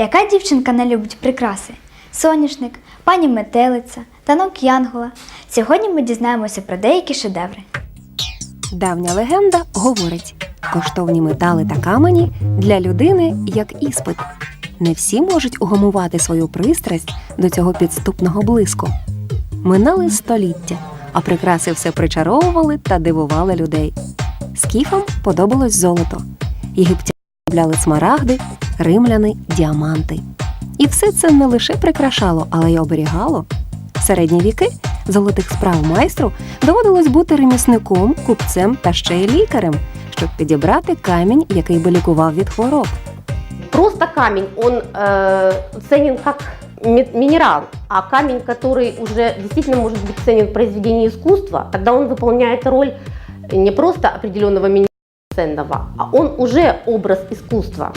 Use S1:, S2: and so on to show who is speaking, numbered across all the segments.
S1: Яка дівчинка не любить прикраси? Соняшник, пані метелиця, танок Янгола. Сьогодні ми дізнаємося про деякі шедеври.
S2: Давня легенда говорить: коштовні метали та камені для людини як іспит. Не всі можуть угамувати свою пристрасть до цього підступного блиску. Минали століття, а прикраси все причаровували та дивували людей. Скіфам подобалось золото, єгиптяни купляли смарагди, римляни діаманти. І все це не лише прикрашало, але й оберігало. В середні віки золотих справ майстру доводилось бути ремісником, купцем та ще й лікарем, щоб підібрати камінь, який би лікував від хвороб.
S3: Просто камень, он э, ценен как ми- минерал, а камень, который уже действительно может быть ценен в произведении искусства, тогда он выполняет роль не просто определенного минерала ценного, а он уже образ искусства.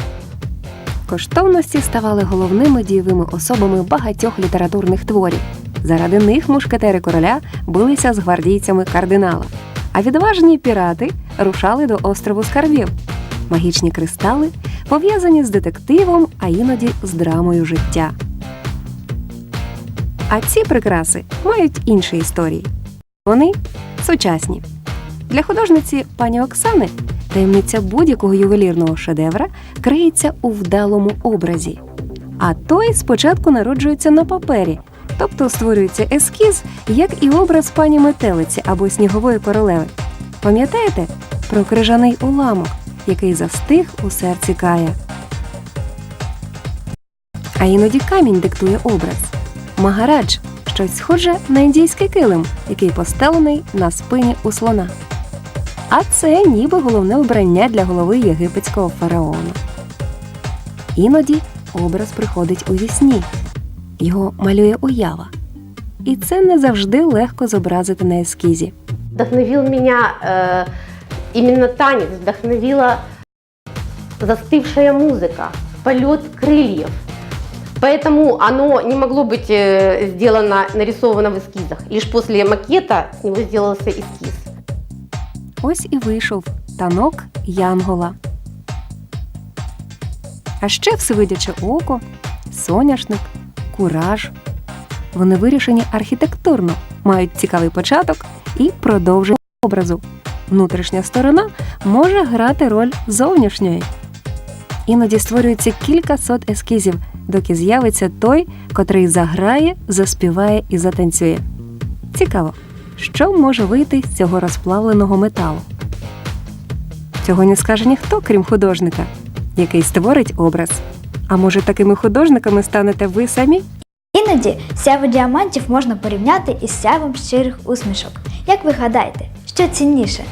S2: Коштовності ставали головними дієвими особами багатьох літературних творів. Заради них мушкетери короля билися з гвардійцями кардинала, а відважні пірати рушали до острову скарбів. Магічні кристали пов'язані з детективом, а іноді з драмою життя. А ці прикраси мають інші історії. Вони сучасні. Для художниці пані Оксани таємниця будь-якого ювелірного шедевра криється у вдалому образі. А той спочатку народжується на папері, тобто створюється ескіз, як і образ пані метелиці або снігової королеви. Пам'ятаєте про крижаний уламок, який застиг у серці Кая? А іноді камінь диктує образ. Магарадж щось схоже на індійський килим, який постелений на спині у слона. А це ніби головне обрання для голови єгипетського фараона. Іноді образ приходить у вісні. Його малює уява. І це не завжди легко зобразити на ескізі.
S3: Вдохновил меня э, именно танец, вдохновила застывшая музыка, полет крыльев. Поэтому оно не могло быть э, сделано, нарисовано в эскизах. Лишь после макета с него сделался эскиз.
S2: Ось і вийшов танок Янгола. А ще всевидяче око, соняшник, кураж. Вони вирішені архітектурно, мають цікавий початок і продовження образу. Внутрішня сторона може грати роль зовнішньої. Іноді створюється кілька сот ескізів, доки з'явиться той, котрий заграє, заспіває і затанцює. Цікаво, що може вийти з цього розплавленого металу. Цього не скаже ніхто, крім художника, який створить образ. А може, такими художниками станете ви самі?
S1: Іноді сяво діамантів можна порівняти із сявом щирих усмішок. Як ви гадаєте, що цінніше